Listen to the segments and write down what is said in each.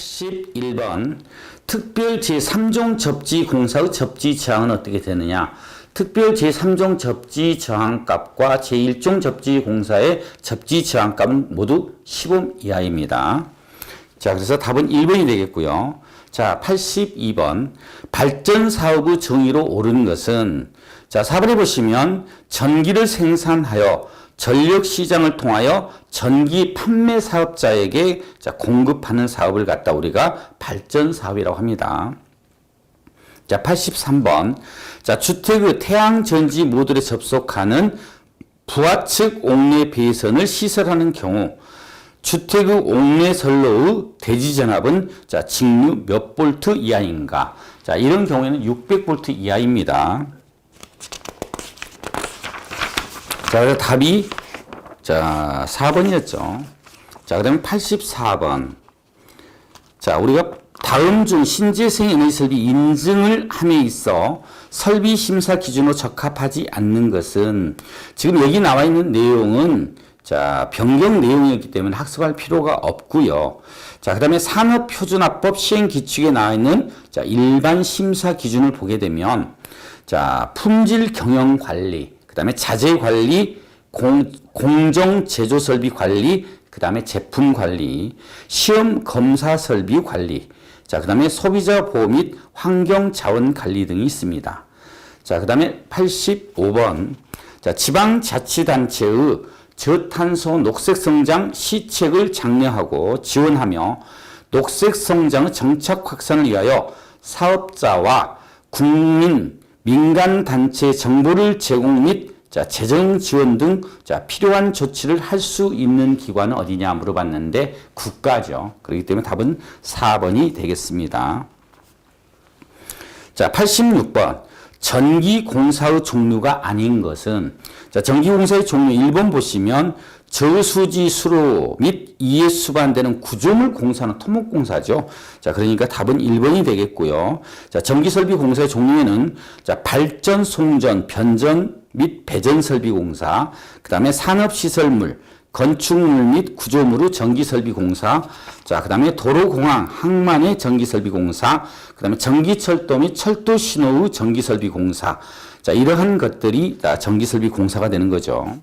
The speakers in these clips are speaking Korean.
81번 특별 제3종 접지 공사의 접지 저항은 어떻게 되느냐? 특별 제3종 접지 저항값과 제1종 접지 공사의 접지 저항값은 모두 10옴 이하입니다. 자, 그래서 답은 1번이 되겠고요. 자, 82번. 발전 사업의 정의로 옳은 것은 자, 4번에 보시면 전기를 생산하여 전력 시장을 통하여 전기 판매 사업자에게 자, 공급하는 사업을 갖다 우리가 발전 사업이라고 합니다. 자, 83번. 자, 주택의 태양 전지 모듈에 접속하는 부하측 옥내 배선을 시설하는 경우 주택의 옥내 선로의 대지 전압은 자, 직류 몇 볼트 이하인가? 자, 이런 경우에는 600볼트 이하입니다. 자, 그래서 답이 자, 4번이었죠. 자, 그다음에 84번. 자, 우리가 다음 중 신재생 에너지 설비 인증을 함에 있어 설비 심사 기준으로 적합하지 않는 것은 지금 여기 나와 있는 내용은 자, 변경 내용이었기 때문에 학습할 필요가 없고요. 자, 그다음에 산업 표준화법 시행 기칙에 나와 있는 자, 일반 심사 기준을 보게 되면 자, 품질 경영 관리, 그 다음에 자재 관리, 공, 공정 제조 설비 관리, 그 다음에 제품 관리, 시험 검사 설비 관리, 자, 그 다음에 소비자 보호 및 환경 자원 관리 등이 있습니다. 자, 그 다음에 85번. 자, 지방자치단체의 저탄소 녹색 성장 시책을 장려하고 지원하며 녹색 성장의 정착 확산을 위하여 사업자와 국민, 민간 단체 정보를 제공 및 자, 재정 지원 등 자, 필요한 조치를 할 수 있는 기관은 어디냐 물어봤는데 국가죠. 그렇기 때문에 답은 4번이 되겠습니다. 자, 86번. 전기 공사의 종류가 아닌 것은 자, 전기 공사의 종류 1번 보시면 저수지 수로 및 이에 수반되는 구조물 공사는 토목 공사죠. 자, 그러니까 답은 1번이 되겠고요. 자, 전기 설비 공사의 종류에는 자, 발전, 송전, 변전 및 배전 설비 공사, 그다음에 산업 시설물, 건축물 및 구조물의 전기설비 공사, 자, 그 다음에 도로공항, 항만의 전기설비 공사, 그 다음에 전기철도 및 철도 신호의 전기설비 공사, 자, 이러한 것들이 다 전기설비 공사가 되는 거죠.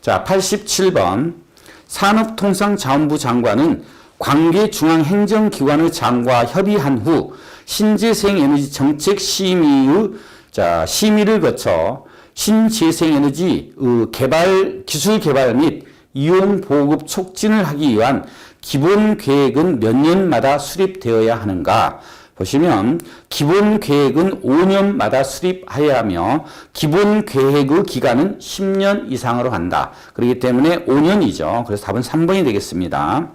자, 87번. 산업통상자원부 장관은 관계 중앙행정기관의 장과 협의한 후 신재생에너지 정책 심의의 자, 심의를 거쳐 신재생에너지 개발, 기술 개발 및 이용 보급 촉진을 하기 위한 기본 계획은 몇 년마다 수립되어야 하는가? 보시면 기본 계획은 5년마다 수립해야 하며 기본 계획의 기간은 10년 이상으로 한다. 그렇기 때문에 5년이죠. 그래서 답은 3번이 되겠습니다.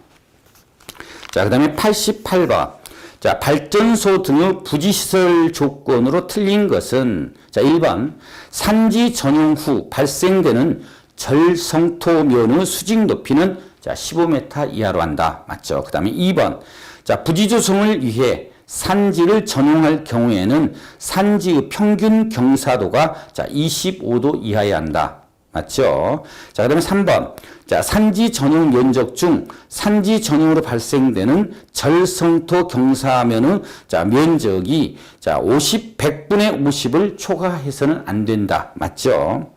자, 그 다음에 88번. 자, 발전소 등의 부지시설 조건으로 틀린 것은 자, 1번. 산지 전용 후 발생되는 절성토면의 수직 높이는 자, 15m 이하로 한다. 맞죠? 그 다음에 2번. 자, 부지 조성을 위해 산지를 전용할 경우에는 산지의 평균 경사도가 자, 25도 이하여야 한다. 맞죠? 자, 그 다음에 3번. 자, 산지 전용 면적 중 산지 전용으로 발생되는 절성토 경사면의 자, 면적이 자, 50, 100분의 50을 초과해서는 안 된다. 맞죠?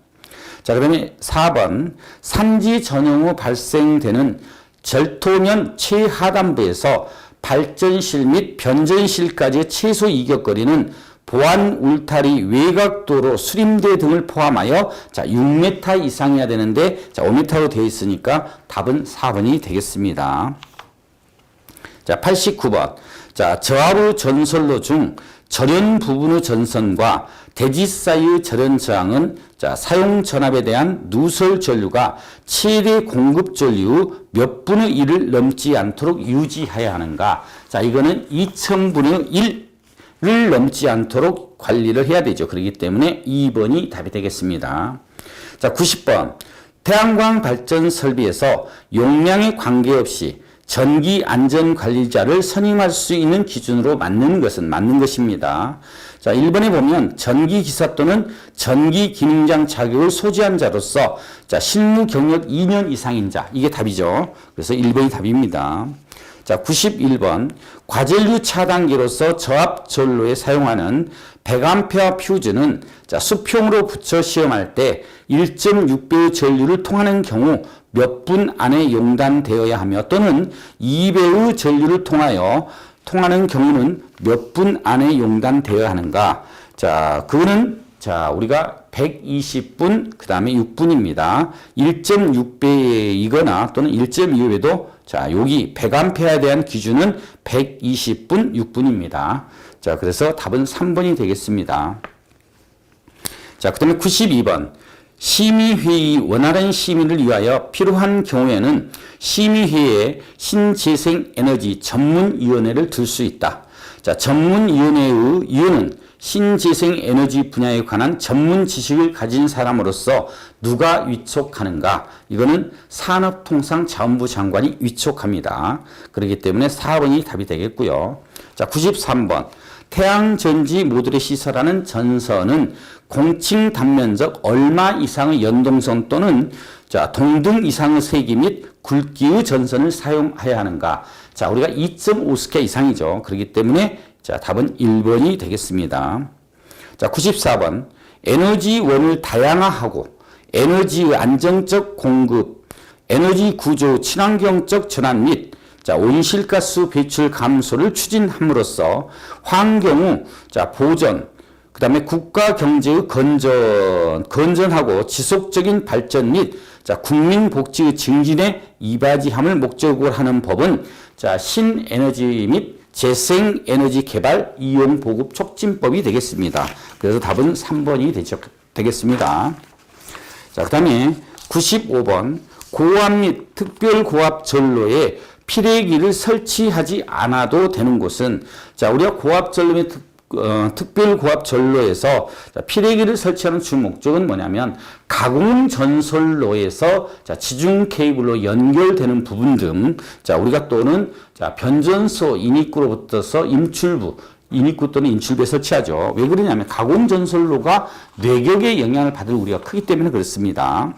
자, 그 다음에 4번. 산지 전용으로 발생되는 절토면 최하단부에서 발전실 및 변전실까지의 최소 이격거리는 보안 울타리 외곽도로 수림대 등을 포함하여 자 6m 이상이어야 되는데 자 5m로 되어 있으니까 답은 4번이 되겠습니다. 자 89번 자 저하로 전선로 중 절연 부분의 전선과 대지 사이의 절연 저항은 자 사용 전압에 대한 누설 전류가 최대 공급 전류 몇 분의 1을 넘지 않도록 유지해야 하는가? 자 이거는 2000분의 1을 넘지 않도록 관리를 해야 되죠. 그렇기 때문에 2번이 답이 되겠습니다. 자 90번 태양광 발전 설비에서 용량에 관계없이 전기 안전 관리자를 선임할 수 있는 기준으로 맞는 것은 맞는 것입니다. 자, 1번에 보면 전기 기사 또는 전기 기능장 자격을 소지한 자로서 자, 실무 경력 2년 이상인 자. 이게 답이죠. 그래서 1번이 답입니다. 자, 91번. 과전류 차단기로서 저압 전로에 사용하는 100A 퓨즈는 자, 수평으로 붙여 시험할 때 1.6배의 전류를 통하는 경우 몇 분 안에 용단되어야 하며 또는 2배의 전류를 통하여 통하는 경우는 몇 분 안에 용단되어야 하는가? 자, 그거는 자, 우리가 120분, 그 다음에 6분입니다. 1.6배이거나 또는 1.25배도 자, 여기 100A에 대한 기준은 120분, 6분입니다. 자, 그래서 답은 3번이 되겠습니다. 자, 그 다음에 92번. 심의회의 원활한 심의를 위하여 필요한 경우에는 심의회에 신재생에너지 전문위원회를 들 수 있다. 자, 전문위원회의 위원은 신재생에너지 분야에 관한 전문 지식을 가진 사람으로서 누가 위촉하는가? 이거는 산업통상자원부 장관이 위촉합니다. 그렇기 때문에 4번이 답이 되겠고요. 자, 93번. 태양전지 모듈에 시설하는 전선은 공칭 단면적 얼마 이상의 연동선 또는 자, 동등 이상의 세기 및 굵기의 전선을 사용해야 하는가? 자, 우리가 2.5스케 이상이죠. 그렇기 때문에 자, 답은 1번이 되겠습니다. 자, 94번. 에너지원을 다양화하고 에너지의 안정적 공급, 에너지 구조 친환경적 전환 및 자, 온실가스 배출 감소를 추진함으로써 환경의 자, 보전, 그 다음에 국가 경제의 건전, 건전하고 지속적인 발전 및 자, 국민 복지의 증진에 이바지함을 목적으로 하는 법은 자, 신에너지 및 재생 에너지 개발 이용 보급 촉진법이 되겠습니다. 그래서 답은 3번이 되죠, 되겠습니다. 자, 그 다음에 95번 고압 및 특별 고압 전로에 피레기를 설치하지 않아도 되는 곳은 자 우리가 고압 전로 및 특, 어, 특별 고압 전로에서 자, 피레기를 설치하는 주 목적은 뭐냐면 가공 전설로에서 자, 지중 케이블로 연결되는 부분 등 자, 우리가 또는 자, 변전소 인입구로부터서 임출부 인입구 또는 인출부에 설치하죠. 왜 그러냐면 가공 전설로가 뇌격의 영향을 받을 우리가 크기 때문에 그렇습니다.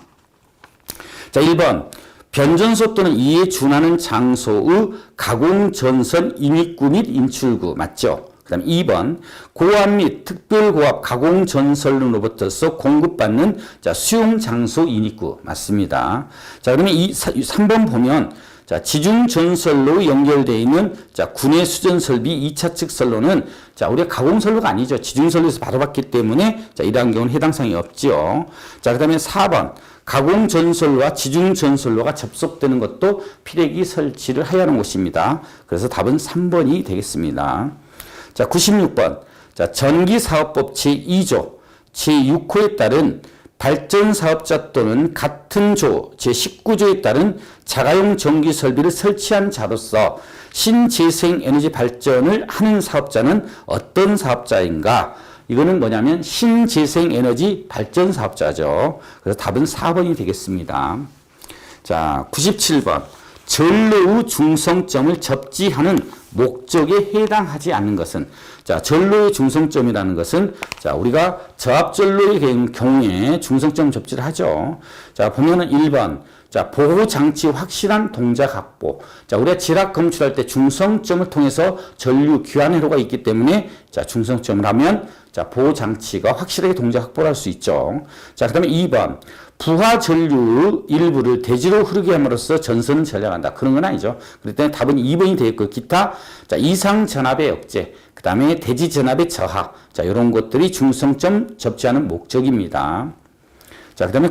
자, 1번. 변전소 또는 이에 준하는 장소의 가공전선 인입구 및 인출구 맞죠? 그 다음 2번 고압 및 특별고압 가공전선로부터서 공급받는 자, 수용 장소 인입구 맞습니다. 자 그러면 이 3번 보면 자, 지중 전설로 연결되어 있는 자, 군의 수전 설비 2차 측 선로는 자, 우리가 가공 선로가 아니죠. 지중 선로에서 바로 받기 때문에 자, 이러한 경우는 해당 사항이 없죠. 자, 그다음에 4번 가공 전설로와 지중 전설로가 접속되는 것도 피레기 설치를 해야 하는 곳입니다. 그래서 답은 3번이 되겠습니다. 자, 96번. 자, 전기사업법 제2조 제6호에 따른 발전 사업자 또는 같은 조 제19조에 따른 자가용 전기 설비를 설치한 자로서 신재생 에너지 발전을 하는 사업자는 어떤 사업자인가? 이거는 뭐냐면 신재생 에너지 발전 사업자죠. 그래서 답은 4번이 되겠습니다. 자, 97번. 전로의 중성점을 접지하는 목적에 해당하지 않는 것은 자, 전로의 중성점이라는 것은 자, 우리가 저압 전로의 경우에 중성점 접지를 하죠. 자, 보면은 1번 자, 보호 장치 확실한 동작 확보. 자, 우리가 지락 검출할 때 중성점을 통해서 전류 귀환 회로가 있기 때문에 자, 중성점을 하면 자, 보호 장치가 확실하게 동작 확보를 할 수 있죠. 자, 그 다음에 2번. 부하 전류 일부를 대지로 흐르게 함으로써 전선을 전량한다. 그런 건 아니죠. 때문에 답은 2번이 되겠고 기타 자, 이상 전압의 억제, 그 다음에 대지 전압의 저하. 자, 이런 것들이 중성점 접지하는 목적입니다. 자, 그 다음에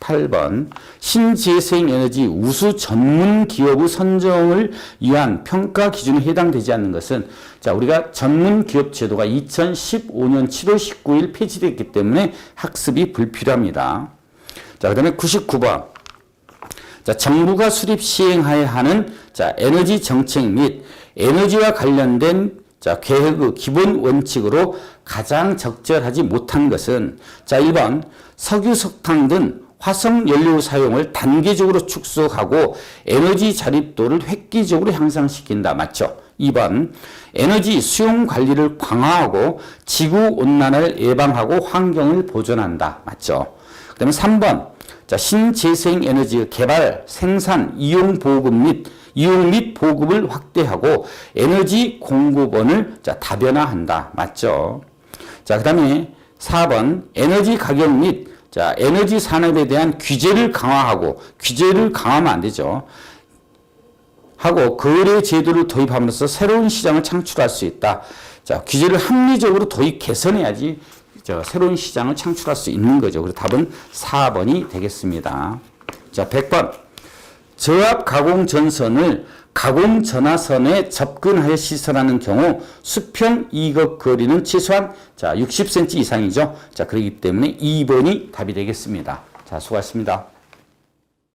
98번 신재생 에너지 우수 전문 기업의 선정을 위한 평가 기준에 해당되지 않는 것은 자, 우리가 전문 기업 제도가 2015년 7월 19일 폐지됐기 때문에 학습이 불필요합니다. 자, 그다음에 99번. 자, 정부가 수립 시행하여 하는 자, 에너지 정책 및 에너지와 관련된 자, 계획의 기본 원칙으로 가장 적절하지 못한 것은 자, 1번 석유, 석탄 등 화석 연료 사용을 단계적으로 축소하고 에너지 자립도를 획기적으로 향상시킨다. 맞죠? 2번 에너지 수용 관리를 강화하고 지구 온난화를 예방하고 환경을 보존한다. 맞죠? 그다음에 3번 자, 신재생 에너지 개발, 생산, 이용 보급 및 이용 및 보급을 확대하고 에너지 공급원을 자, 다변화한다. 맞죠? 자, 그 다음에 4번 에너지 가격 및 자, 에너지 산업에 대한 규제를 강화하고 규제를 강화하면 안 되죠. 하고 거래 제도를 도입함으로써 새로운 시장을 창출할 수 있다. 자, 규제를 합리적으로 도입 개선해야지 저 새로운 시장을 창출할 수 있는 거죠. 그래서 답은 4번이 되겠습니다. 자, 100번. 저압 가공 전선을 가공 전화선에 접근하여 시설하는 경우 수평 이격 거리는 최소한 자, 60cm 이상이죠. 자, 그렇기 때문에 2번이 답이 되겠습니다. 자, 수고하셨습니다.